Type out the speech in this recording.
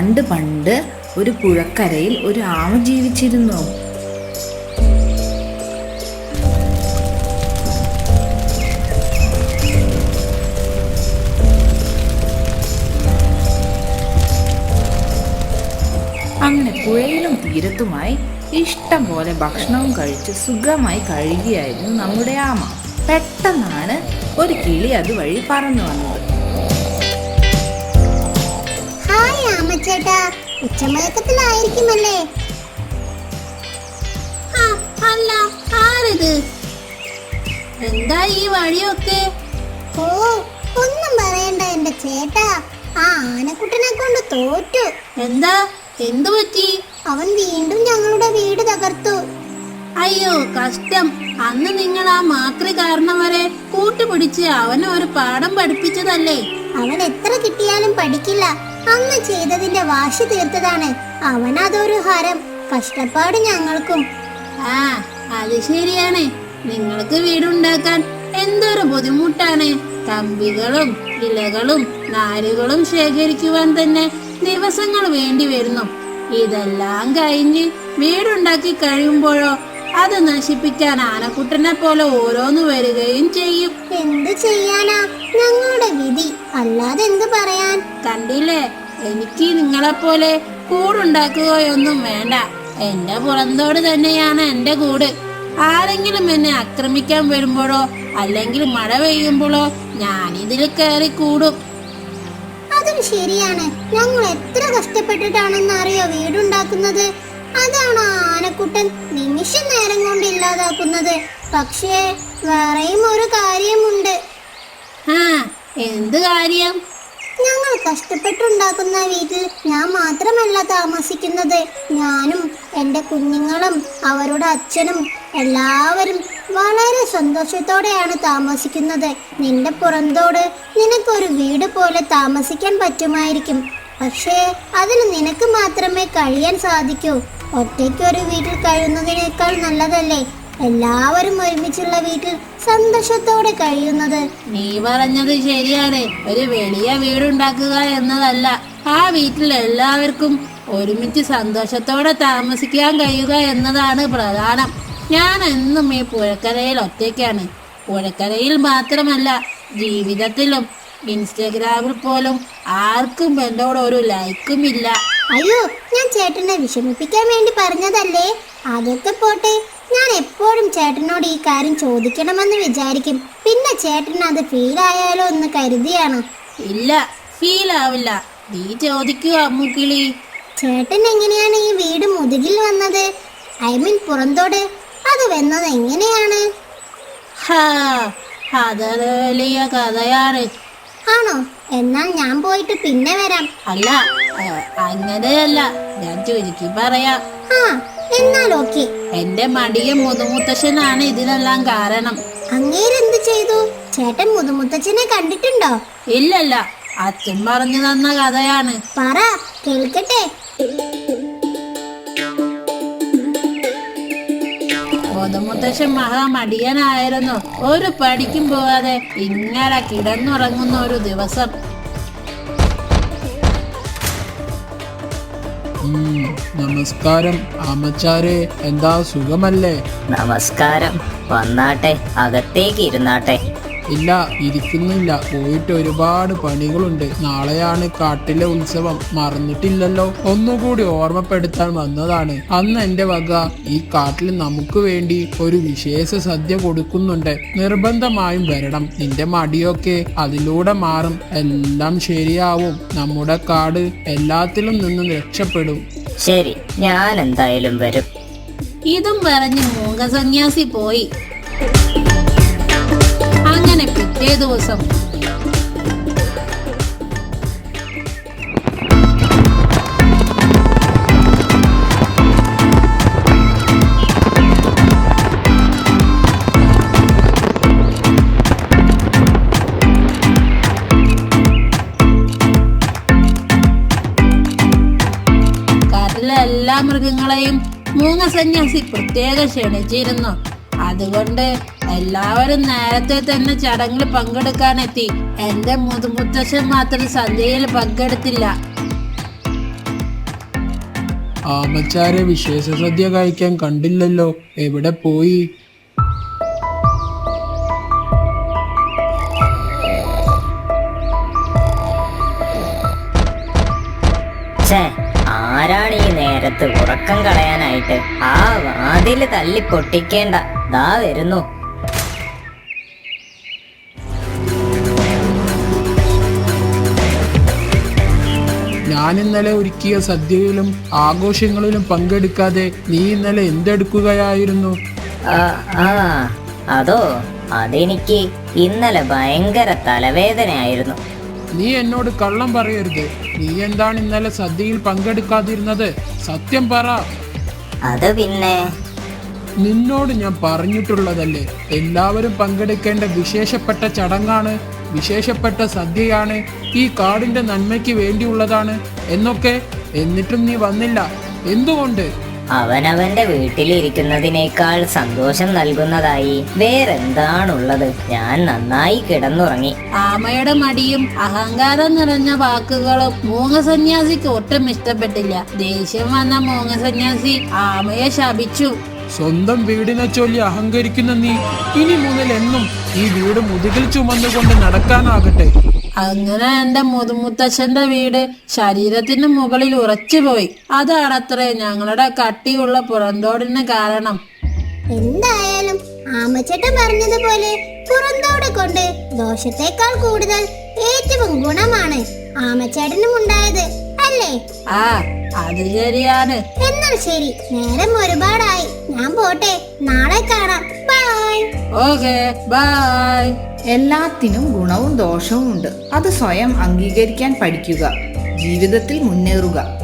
പണ്ട് പണ്ട് ഒരു പുഴക്കരയിൽ ഒരു ആമ ജീവിച്ചിരുന്നു. അങ്ങനെ പുഴയിലും തീരത്തുമായി ഇഷ്ടം പോലെ ഭക്ഷണവും കഴിച്ച് സുഖമായി കഴിയുകയായിരുന്നു നമ്മുടെ ആമ. പെട്ടെന്നാണ് ഒരു കിളി അതുവഴി പറന്നു വന്നത്. ഹായ് ആമച്ചേട്ടാ ഉച്ചമയക്കത്തിലായിരിക്കുമല്ലേ? അല്ല ആരത്? എന്താ ഈ വഴിയൊക്കെ? ഓ ഒന്നും പറയണ്ട എന്റെ ചേട്ടാ. ആ ആനക്കുട്ടനെ കൊണ്ട് തോറ്റു. എന്താ? എന്തു പറ്റി? അവൻ വീണ്ടും ഞങ്ങളുടെ വീട് തകർത്തു. അയ്യോ കഷ്ടം. അന്ന് നിങ്ങൾ ആ മാക്രി കാരണം വരെ കൂട്ടുപിടിച്ച് അവനെ ഒരു പാഠം പഠിപ്പിച്ചതല്ലേ? അവൻ എത്ര കിട്ടിയാലും പഠിക്കില്ല. അന്ന് ചെയ്തതിന്റെ വാശി തീർത്തതാണ്. അവനതൊരു ഹരം. കഷ്ടപ്പാട് ഞങ്ങൾക്കും. ആ അത് ശരിയാണ്. നിങ്ങൾക്ക് വീടുണ്ടാക്കാൻ എന്തൊരു ബുദ്ധിമുട്ടാണ്. കമ്പികളും ഇലകളും നാരുകളും ശേഖരിക്കുവാൻ തന്നെ ദിവസങ്ങൾ വേണ്ടി വരുന്നു. ഇതെല്ലാം കഴിഞ്ഞ് വീടുണ്ടാക്കി കഴിയുമ്പോഴോ അത് നശിപ്പിക്കാൻ ആനക്കുട്ടനെ പോലെ ഓരോന്ന് വരികയും ചെയ്യും. എന്ത് ചെയ്യാനാ? ഞങ്ങളുടെ വിധി. അല്ലാതെ എന്ത് പറയാൻ? കണ്ടില്ലേ? എനിക്ക് നിങ്ങളെപ്പോലെ കൂടുണ്ടാക്കുകയൊന്നും വേണ്ട. എന്റെ പുറന്തോട് തന്നെയാണ് എന്റെ കൂട്. ആരെങ്കിലും എന്നെ ആക്രമിക്കാൻ വരുമ്പോഴോ അല്ലെങ്കിൽ മഴ പെയ്യുമ്പോഴോ ഞാനിതിൽ കയറി കൂടും. അതും ശരിയാണ്. ഞങ്ങൾ എത്ര കഷ്ടപ്പെട്ടിട്ടാണെന്ന് അറിയോ വീടുണ്ടാക്കുന്നത്? അതാണ് ആനക്കുട്ടൻ നിമിഷ നേരം കൊണ്ട് ഇല്ലാതാക്കുന്നത്. പക്ഷേ വേറെയും ഒരു കാര്യമുണ്ട്. എന്ത് കാര്യം? ഞങ്ങൾ കഷ്ടപ്പെട്ടുണ്ടാക്കുന്ന വീട്ടിൽ ഞാൻ മാത്രമല്ല താമസിക്കുന്നത്. ഞാനും എന്റെ കുഞ്ഞുങ്ങളും അവരുടെ അച്ഛനും എല്ലാവരും വളരെ സന്തോഷത്തോടെയാണ് താമസിക്കുന്നത്. നിന്റെ പുറന്തോട് നിനക്കൊരു വീട് പോലെ താമസിക്കാൻ പറ്റുമായിരിക്കും. പക്ഷേ അതിന് നിനക്ക് മാത്രമേ കഴിയാൻ സാധിക്കൂ. ഒറ്റയ്ക്ക് ഒരു വീട്ടിൽ കഴിയുന്നതിനേക്കാൾ നല്ലതല്ലേ? എല്ലാവരും ഒരുമിച്ചുള്ള വീട്ടിൽ സന്തോഷത്തോടെ കഴിയുന്നത്. നീ പറഞ്ഞത് ശരിയാണ്. ഒരു വലിയ വീടുണ്ടാക്കുക എന്നതല്ല. ആ വീട്ടിൽ എല്ലാവർക്കും ഒരുമിച്ച് സന്തോഷത്തോടെ താമസിക്കാൻ കഴിയുക എന്നതാണ് പ്രധാനം. ഞാൻ എന്നും ഈ പുഴക്കരയിൽ ഒറ്റയ്ക്കാണ്. പുഴക്കരയിൽ മാത്രമല്ല ജീവിതത്തിലും ഇൻസ്റ്റഗ്രാമിൽ പോലും ആർക്കും എന്നോട് ഒരു ലൈക്കും ഇല്ല. അയ്യോ ഞാൻ ചേട്ടനെ വിഷമിപ്പിക്കാൻ വേണ്ടി പറഞ്ഞതല്ലേ? അതൊക്കെ പോട്ടെ. ഞാൻ എപ്പോഴും ചേട്ടനോട് ഈ കാര്യം ചോദിക്കണമെന്ന് വിചാരിക്കും. പിന്നെ ചേട്ടൻ അത് ഫീൽ ആയാലോ എന്ന് കരുതിയാണ്. ഇല്ല ഫീൽ ആവില്ല. നീ ചോദിക്കുക അമ്മുക്കിളി. ചേട്ടൻ എങ്ങനെയാണ് ഈ വീട് മുതുകിൽ വന്നത്? ഐ മീൻ പുറന്തോട്. അത് വന്നത് എങ്ങനെയാണ്? ഹാ അതൊരു വലിയ കഥയാണ്. ആണോ? എന്നാൽ ഞാൻ പോയിട്ട് പിന്നെ വരാം. അല്ല അങ്ങനെയല്ല. ഞാൻ ചുരുക്കി പറയാം. ആ എന്നാൽ ഓക്കെ എന്റെ മടിയും മുതുമുത്തശ്ശനാണ് ഇതിനെല്ലാം കാരണം. അങ്ങേരെന്ത് ചെയ്തു? ചേട്ടൻ മുതുമുത്തച്ഛനെ കണ്ടിട്ടുണ്ടോ? ഇല്ലല്ല അച്ഛൻ പറഞ്ഞു തന്ന കഥയാണ്. പറ കേൾക്കട്ടെ. മുതുമുത്തശ്ശൻ മഹാമടിയനായിരുന്നു. ഒരു പടിക്കും പോവാതെ ഇങ്ങനെ കിടന്നുറങ്ങുന്ന ഒരു ദിവസം നമസ്കാരം ആമച്ചാരെ. എന്താ സുഖമല്ലേ? നമസ്കാരം. വന്നാട്ടെ. അകത്തേക്ക് ഇരുന്നാട്ടെ. ഇല്ല ഇരിക്കുന്നില്ല. പോയിട്ട് ഒരുപാട് പണികളുണ്ട്. നാളെയാണ് കാട്ടിലെ ഉത്സവം. മറന്നിട്ടില്ലല്ലോ. ഒന്നുകൂടി ഓർമ്മപ്പെടുത്താൻ വന്നതാണ്. അന്ന് എന്റെ വക ഈ കാട്ടിൽ നമുക്ക് വേണ്ടി ഒരു വിശേഷ സദ്യ കൊടുക്കുന്നുണ്ട്. നിർബന്ധമായും വരണം. നിന്റെ മടിയൊക്കെ അതിലൂടെ മാറും. എല്ലാം ശരിയാവും. നമ്മുടെ കാട് എല്ലാത്തിലും നിന്നും രക്ഷപ്പെടും. ശരി ഞാൻ എന്തായാലും വരും. ഇതും പറഞ്ഞ് മൂകസന്യാസി പോയി. അങ്ങനെ പിറ്റേ ദിവസം. എല്ലാ മൃഗങ്ങളെയും മൂങ്ങ സന്യാസി പ്രത്യേക ക്ഷണിച്ചിരുന്നു. അതുകൊണ്ട് എല്ലാവരും നേരത്തെ തന്നെ ചടങ്ങിൽ പങ്കെടുക്കാനെത്തി. എന്റെ മുതുമുത്തശ്ശൻ മാത്രം സന്ധ്യയിൽ പങ്കെടുത്തില്ല. ആമച്ചാരെ വിശേഷ സദ്യ കഴിക്കാൻ കണ്ടില്ലല്ലോ. എവിടെ പോയി? ആരാണ് നേരത്ത് ഉറക്കം കളയാനായിട്ട് ആ വാതിൽ തല്ലി പൊട്ടിക്കേണ്ട. ദാ വരുന്നു. ഞാൻ ഇന്നലെ ഒരുക്കിയ സദ്യയിലും ആഘോഷങ്ങളിലും പങ്കെടുക്കാതെ നീ ഇന്നലെ എന്തെടുക്കുകയായിരുന്നു? അതോ അതെനിക്ക് ഇന്നലെ ഭയങ്കര തലവേദനയായിരുന്നു. നീ എന്നോട് കള്ളം പറയരുത്. നീ എന്താണ് ഇന്നലെ സദ്യയിൽ പങ്കെടുക്കാതിരുന്നത്? സത്യം പറ. അത് പിന്നെ? നിന്നോട് ഞാൻ പറഞ്ഞിട്ടുള്ളതല്ലേ. എല്ലാവരും പങ്കെടുക്കേണ്ട വിശേഷപ്പെട്ട ചടങ്ങാണ് വിശേഷപ്പെട്ട സദ്യയാണ് ഈ കാടിന്റെ നന്മയ്ക്ക് വേണ്ടിയുള്ളതാണ് എന്നൊക്കെ എന്നിട്ടും നീ വന്നില്ല. എന്തുകൊണ്ട്? അവനവന്റെ വീട്ടിലിരിക്കുന്നതിനേക്കാൾ സന്തോഷം നൽകുന്നതായി. വേറെന്താണുള്ളത്? ഞാൻ നന്നായി കിടന്നുറങ്ങി. ആമയുടെ മടിയും അഹങ്കാരം നിറഞ്ഞ വാക്കുകളും മൂങ്ങ സന്യാസിക്ക് ഒട്ടും ഇഷ്ടപ്പെട്ടില്ല. ദേഷ്യം വന്ന മൂങ്ങ സന്യാസി ആമയെ ശപിച്ചു. സ്വന്തം വീടിനെ ചൊല്ലി അഹങ്കരിക്കുന്ന നീ ഇനി മുതൽ എന്നും ഈ വീട് മുതുകിൽ ചുമന്നുകൊണ്ട് നടക്കാനാകട്ടെ. അങ്ങനെ എന്റെ മുതുമുത്തച്ഛന്റെ വീട് ശരീരത്തിന് മുകളിൽ ഉറച്ചുപോയി അതാണത്രേ ഞങ്ങളുടെ കട്ടിയുള്ള പുറന്തോടിന് കാരണം. എന്തായാലും ആമച്ചേട്ടൻ പറഞ്ഞതുപോലെ പുറന്തോട് കൊണ്ട് ദോഷത്തെക്കാൾ കൂടുതൽ ഏറ്റവും ഗുണമാണ് ആമച്ചേട്ടനും ഉണ്ടായത് അല്ലേ? ആ അത് ശരിയാണ്. എന്നാൽ ശരി നേരം ഒരുപാടായി. ഞാൻ പോട്ടെ. നാളെ കാണാം. ബൈ. Okay bye. എല്ലാത്തിനും ഗുണവും ദോഷവും ഉണ്ട്. അത് സ്വയം അംഗീകരിക്കാൻ പഠിക്കുക. ജീവിതത്തിൽ മുന്നേറുക.